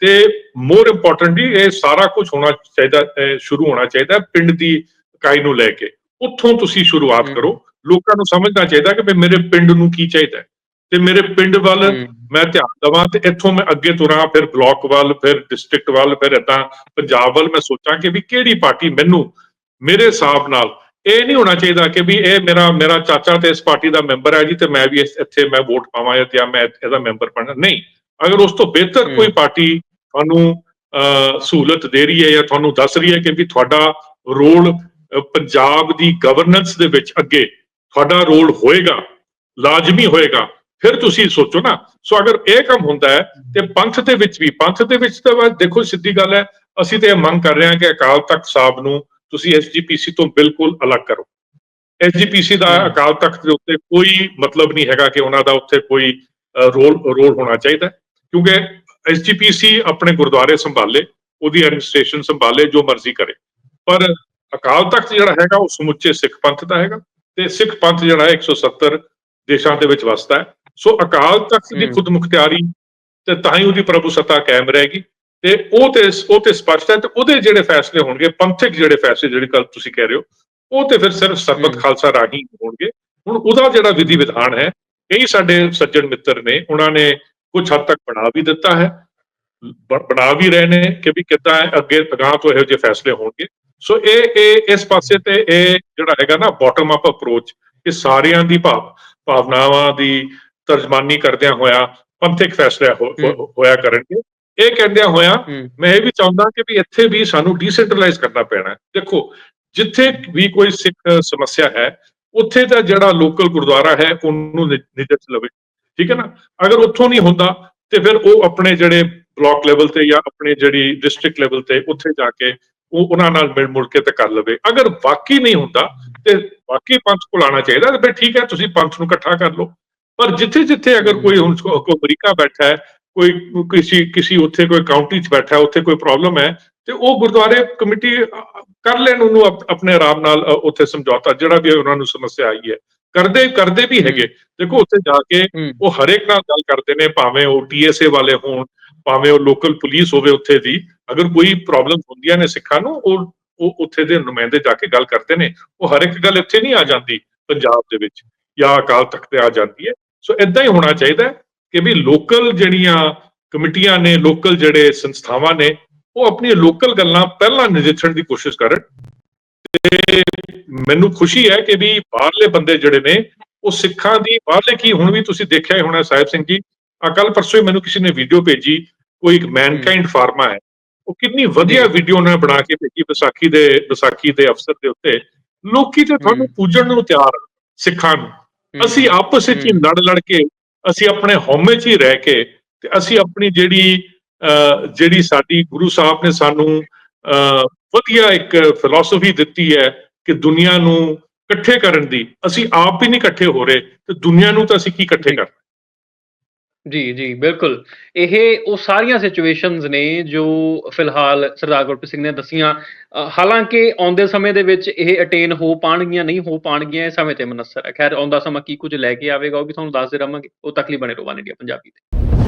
ਤੇ ਮੋਰ ਇੰਪੋਰਟੈਂਟਲੀ ਇਹ ਸਾਰਾ ਕੁਝ ਹੋਣਾ ਚਾਹੀਦਾ ਸ਼ੁਰੂ ਹੋਣਾ ਚਾਹੀਦਾ ਪਿੰਡ ਦੀ ਇਕਾਈ ਨੂੰ ਲੈ ਕੇ। ਉੱਥੋਂ ਤੁਸੀਂ ਸ਼ੁਰੂਆਤ। ਕਰੋ। ਲੋਕਾਂ ਨੂੰ ਸਮਝਣਾ ਚਾਹੀਦਾ ਕਿ ਵੀ ਮੇਰੇ ਪਿੰਡ ਨੂੰ ਕੀ ਚਾਹੀਦਾ ਤੇ ਮੇਰੇ ਪਿੰਡ ਵੱਲ ਮੈਂ ਧਿਆਨ ਦੇਵਾਂ ਤੇ ਇੱਥੋਂ ਮੈਂ ਅੱਗੇ ਤੁਰਾਂ ਫਿਰ ਬਲਾਕ ਵੱਲ ਫਿਰ ਡਿਸਟ੍ਰਿਕਟ ਵੱਲ ਫਿਰ ਏਦਾਂ ਪੰਜਾਬ ਵੱਲ ਮੈਂ ਸੋਚਾਂ ਕਿ ਵੀ ਕਿਹੜੀ ਪਾਰਟੀ ਮੈਨੂੰ ਮੇਰੇ ਹਿਸਾਬ ਨਾਲ ਇਹ ਨਹੀਂ ਹੋਣਾ ਚਾਹੀਦਾ ਕਿ ਵੀ ਇਹ ਮੇਰਾ ਮੇਰਾ ਚਾਚਾ ਤੇ ਇਸ ਪਾਰਟੀ ਦਾ ਮੈਂਬਰ ਹੈ ਜੀ ਤੇ ਮੈਂ ਵੀ ਇੱਥੇ ਮੈਂ ਵੋਟ ਪਾਵਾਂ ਜਾਂ ਮੈਂ ਇਹਦਾ ਮੈਂਬਰ ਬਣਨਾ ਨਹੀਂ ਅਗਰ ਉਸ ਤੋਂ ਬਿਹਤਰ। ਕੋਈ ਪਾਰਟੀ ਤੁਹਾਨੂੰ ਸਹੂਲਤ ਦੇ ਰਹੀ ਹੈ ਜਾਂ ਤੁਹਾਨੂੰ ਦੱਸ ਰਹੀ ਹੈ ਕਿ ਵੀ ਤੁਹਾਡਾ ਰੋਲ ਪੰਜਾਬ ਦੀ ਗਵਰਨੈਂਸ ਦੇ ਵਿੱਚ ਅੱਗੇ ਤੁਹਾਡਾ ਰੋਲ ਹੋਏਗਾ ਲਾਜ਼ਮੀ ਹੋਏਗਾ ਫਿਰ ਤੁਸੀਂ ਸੋਚੋ ਨਾ ਸੋ ਅਗਰ ਇਹ ਕੰਮ ਹੁੰਦਾ ਹੈ ਤੇ ਪੰਥ ਦੇ ਵਿੱਚ ਵੀ ਪੰਥ ਦੇ ਵਿੱਚ ਤਾਂ ਦੇਖੋ ਸਿੱਧੀ ਗੱਲ ਹੈ ਅਸੀਂ ਤੇ ਇਹ ਮੰਗ ਕਰ ਰਹੇ ਹਾਂ ਕਿ ਅਕਾਲ ਤਖਤ ਸਾਹਿਬ ਨੂੰ ਤੁਸੀਂ ਐਸਜੀਪੀਸੀ ਤੋਂ ਬਿਲਕੁਲ ਅਲੱਗ ਕਰੋ ਐਸਜੀਪੀਸੀ ਦਾ। ਅਕਾਲ ਤਖਤ ਦੇ ਉੱਤੇ ਕੋਈ ਮਤਲਬ ਨਹੀਂ ਹੈਗਾ ਕਿ ਉਹਨਾਂ ਦਾ ਉੱਥੇ ਕੋਈ ਰੋਲ ਰੋਲ ਹੋਣਾ ਚਾਹੀਦਾ। ਕਿਉਂਕਿ ਐਸਜੀਪੀਸੀ ਆਪਣੇ ਗੁਰਦੁਆਰੇ ਸੰਭਾਲੇ ਉਹਦੀ ਐਡਮਿਨਿਸਟ੍ਰੇਸ਼ਨ ਸੰਭਾਲੇ ਜੋ ਮਰਜ਼ੀ ਕਰੇ ਪਰ ਅਕਾਲ ਤਖਤ ਜਿਹੜਾ ਹੈਗਾ ਉਹ ਸਮੁੱਚੇ ਸਿੱਖ ਪੰਥ ਦਾ ਹੈਗਾ ਤੇ ਸਿੱਖ ਪੰਥ ਜਿਹੜਾ ਹੈ 170 ਦੇਸ਼ਾਂ ਦੇ ਵਿੱਚ ਵਸਦਾ ਹੈ ਸੋ ਅਕਾਲ ਤਖਤ ਦੀ ਹਮ। ਖੁਦ ਮੁਖਤਿਆਰੀ ਤੇ ਤਾਂ ਹੀ ਉਹਦੀ ਪ੍ਰਭੂ ਸੱਤਾ ਕਾਇਮ ਰਹੇਗੀ ਤੇ ਉਹ ਤੇ ਉਹ ਤੇ ਸਪਸ਼ਟ ਹੈ ਤੇ ਉਹਦੇ ਜਿਹੜੇ ਫੈਸਲੇ ਹੋਣਗੇ ਪੰਥਕ ਜਿਹੜੇ ਫੈਸਲੇ ਜਿਹੜੇ ਕੱਲ ਤੁਸੀਂ ਕਹਿ ਰਹੇ ਹੋ ਉਹ ਤੇ ਫਿਰ ਸਿਰਫ ਸਰਬਤ। ਖਾਲਸਾ ਰਾਹੀਂ ਹੋਣਗੇ ਹੁਣ ਉਹਦਾ ਜਿਹੜਾ ਵਿਧੀ ਵਿਧਾਨ ਹੈ ਕਈ ਸਾਡੇ ਸੱਜਣ ਮਿੱਤਰ ਨੇ ਉਹਨਾਂ ਨੇ ਕੁਝ ਹੱਦ ਤੱਕ ਬਣਾ ਵੀ ਦਿੱਤਾ ਹੈ ਬਣਾ ਵੀ ਰਹੇ ਨੇ ਕਿ ਵੀ ਕਿੱਦਾਂ ਅੱਗੇ ਅਗਾਂਹ ਤੋਂ ਇਹੋ ਜਿਹੇ ਫੈਸਲੇ ਹੋਣਗੇ ਸੋ ਇਹ ਇਹ ਇਸ ਪਾਸੇ ਤੇ ਇਹ ਜਿਹੜਾ ਹੈਗਾ ਨਾ ਬਾਟਮ ਅਪ ਅਪਰੋਚ ਇਹ ਸਾਰਿਆਂ ਦੀ ਭਾਵ ਭਾਵਨਾਵਾਂ ਦੀ ਤਰਜਮਾਨੀ ਕਰਦਿਆਂ ਹੋਇਆ ਪੰਥਕ ਫੈਸਲੇ। ਹੋਇਆ ਕਰਨਗੇ ਇਹ ਕਹਿੰਦਿਆਂ ਹੋਇਆ ਮੈਂ ਇਹ ਵੀ ਚਾਹੁੰਦਾ ਕਿ ਵੀ ਇੱਥੇ ਵੀ ਸਾਨੂੰ ਡੀਸੈਂਟਰਲਾਈਜ਼ ਕਰਨਾ ਪੈਣਾ। ਹੈ ਦੇਖੋ ਜਿੱਥੇ ਵੀ ਕੋਈ ਸਿੱਖ ਸਮੱਸਿਆ ਹੈ ਉੱਥੇ ਦਾ ਜਿਹੜਾ ਲੋਕਲ ਗੁਰਦੁਆਰਾ ਹੈ ਉਹਨੂੰ ਨਿਜਤ ਲਵੇ। ਠੀਕ ਹੈ ਨਾ? ਅਗਰ ਉੱਥੋਂ ਨਹੀਂ ਹੁੰਦਾ ਤੇ ਫਿਰ ਉਹ ਆਪਣੇ ਜਿਹੜੇ ਬਲਾਕ ਲੈਵਲ ਤੇ ਜਾਂ ਆਪਣੇ ਜਿਹੜੀ ਡਿਸਟ੍ਰਿਕਟ ਲੈਵਲ ਤੇ ਉੱਥੇ ਜਾ ਕੇ ਉਹ ਉਹਨਾਂ ਨਾਲ ਮਿਲ ਮੁਲ ਕੇ ਤੇ ਕਰ ਲਵੇ। ਅਗਰ ਵਾਕਈ ਨਹੀਂ ਹੁੰਦਾ ਤੇ ਵਾਕਈ ਪੰਥ ਕੋਲ ਆਉਣਾ ਚਾਹੀਦਾ ਤੇ ਫਿਰ ਠੀਕ ਹੈ ਤੁਸੀਂ ਪੰਥ ਨੂੰ ਇਕੱਠਾ ਕਰ ਲਓ। ਪਰ ਜਿੱਥੇ ਜਿੱਥੇ ਅਗਰ ਕੋਈ ਹੁਣ ਕੋ- ਅਮਰੀਕਾ ਬੈਠਾ ਹੈ ਕੋਈ ਕਿਸੇ ਕਿਸੇ ਉੱਥੇ ਕੋਈ ਕਾਉਂਟੀ 'ਚ ਬੈਠਾ ਉੱਥੇ ਕੋਈ ਪ੍ਰੋਬਲਮ ਹੈ ਤੇ ਉਹ ਗੁਰਦੁਆਰੇ ਕਮੇਟੀ ਕਰ ਲੈਣ ਉਹਨੂੰ ਆਪ- ਆਪਣੇ ਆਰਾਮ ਨਾਲ ਉੱਥੇ ਸਮਝੌਤਾ ਜਿਹੜਾ ਵੀ ਉਹਨਾਂ ਨੂੰ ਸਮੱਸਿਆ ਆਈ ਹੈ। ਕਰਦੇ ਕਰਦੇ ਵੀ ਹੈਗੇ। ਦੇਖੋ ਉੱਥੇ ਜਾ ਕੇ ਉਹ ਹਰੇਕ ਨਾਲ ਗੱਲ ਕਰਦੇ ਨੇ ਭਾਵੇਂ ਉਹ ਟੀਐਸਏ ਵਾਲੇ ਹੋਣ ਭਾਵੇਂ ਉਹ ਲੋਕਲ ਪੁਲਿਸ ਹੋਵੇ ਉੱਥੇ ਦੀ ਅਗਰ ਕੋਈ ਪ੍ਰੋਬਲਮ ਹੁੰਦੀਆਂ ਨੇ ਸਿੱਖਾਂ ਨੂੰ ਉਹ ਉਹ ਉੱਥੇ ਦੇ ਨੁਮਾਇੰਦੇ ਜਾ ਕੇ ਗੱਲ ਕਰਦੇ ਨੇ। ਉਹ ਹਰ ਇੱਕ ਗੱਲ ਇੱਥੇ ਨਹੀਂ ਆ ਜਾਂਦੀ ਪੰਜਾਬ ਦੇ ਵਿੱਚ ਜਾਂ ਅਕਾਲ ਤਖਤ ਤੇ ਆ ਜਾਂਦੀ ਹੈ। ਸੋ ਇਦਾਂ ਹੀ ਹੋਣਾ ਚਾਹੀਦਾ ਹੈ। ਕਿ ਵੀ ਲੋਕਲ ਜਿਹੜੀਆਂ ਕਮੇਟੀਆਂ ਨੇ ਲੋਕਲ ਜਿਹੜੇ ਸੰਸਥਾਵਾਂ ਨੇ ਉਹ ਆਪਣੀਆਂ ਲੋਕਲ ਗੱਲਾਂ ਪਹਿਲਾਂ ਨਜਿੱਠਣ ਦੀ ਕੋਸ਼ਿਸ਼ ਕਰਨ ਤੇ ਮੈਨੂੰ ਖੁਸ਼ੀ ਹੈ ਕਿ ਵੀ ਬਾਹਰਲੇ ਬੰਦੇ ਜਿਹੜੇ ਨੇ ਉਹ ਸਿੱਖਾਂ ਦੀ ਬਾਹਰਲੇ ਕੀ ਹੁਣ ਵੀ ਤੁਸੀਂ ਦੇਖਿਆ ਹੀ ਹੋਣਾ ਸਾਹਿਬ ਸਿੰਘ ਜੀ ਆ ਕੱਲ ਪਰਸੋਂ ਹੀ ਮੈਨੂੰ ਕਿਸੇ ਨੇ ਵੀਡੀਓ ਭੇਜੀ ਕੋਈ ਇੱਕ ਮੈਨਕਾਈਂਡ ਫਾਰਮਾ ਹੈ ਉਹ ਕਿੰਨੀ ਵਧੀਆ। ਵੀਡੀਓ ਉਹਨਾਂ ਨੇ ਬਣਾ ਕੇ ਭੇਜੀ ਵਿਸਾਖੀ ਦੇ ਵਿਸਾਖੀ ਦੇ ਅਵਸਰ ਦੇ ਉੱਤੇ ਲੋਕੀ ਤੇ ਤੁਹਾਨੂੰ। ਪੂਜਣ ਨੂੰ ਤਿਆਰ ਸਿੱਖਾਂ ਨੂੰ ਅਸੀਂ ਆਪਸ ਵਿੱਚ ਹੂੰ। ਲੜ ਲੜ ਕੇ ਅਸੀਂ ਆਪਣੇ ਹਉਮੈ 'ਚ ਹੀ ਰਹਿ ਕੇ ਤੇ ਅਸੀਂ ਆਪਣੀ ਜਿਹੜੀ ਅਹ, ਜਿਹੜੀ ਸਾਡੀ ਗੁਰੂ ਸਾਹਿਬ ਨੇ ਸਾਨੂੰ ਅਹ, ਵਧੀਆ ਇੱਕ ਫਿਲਾਸਫੀ ਦਿੱਤੀ ਹੈ ਕਿ ਦੁਨੀਆ ਨੂੰ ਇਕੱਠੇ ਕਰਨ ਦੀ ਅਸੀਂ ਆਪ ਹੀ ਨਹੀਂ ਇਕੱਠੇ ਹੋ ਰਹੇ ਤੇ ਦੁਨੀਆ ਨੂੰ ਤਾਂ ਅਸੀਂ ਕੀ ਇਕੱਠੇ ਕਰ ਜੀ ਜੀ ਬਿਲਕੁਲ। ਇਹ ਉਹ ਸਾਰੀਆਂ ਸਿਚੁਏਸ਼ਨਜ਼ ਨੇ ਜੋ ਫਿਲਹਾਲ ਸਰਦਾਰ ਗੁਰਪ੍ਰੀਤ ਸਿੰਘ ਨੇ ਦੱਸੀਆਂ। ਅ, ਹਾਲਾਂਕਿ ਆਉਂਦੇ ਸਮੇਂ ਦੇ ਵਿੱਚ ਇਹ ਅਟੇਨ ਹੋ ਪਾਣਗੀਆਂ ਨਹੀਂ ਹੋ ਪਾਣਗੀਆਂ ਇਹ ਸਮੇਂ ਤੇ ਮਨਸਰ ਹੈ। ਖੈਰ ਆਉਂਦਾ ਸਮਾਂ ਕੀ ਕੁਝ ਲੈ ਕੇ ਆਵੇਗਾ ਉਹ ਵੀ ਤੁਹਾਨੂੰ ਦੱਸਦੇ ਰਵਾਂਗੇ ਉਹ ਤੱਕ ਲਈ ਬਣੇ ਰਹੋ ਵਨ ਇੰਡੀਆ ਪੰਜਾਬੀ ਤੇ।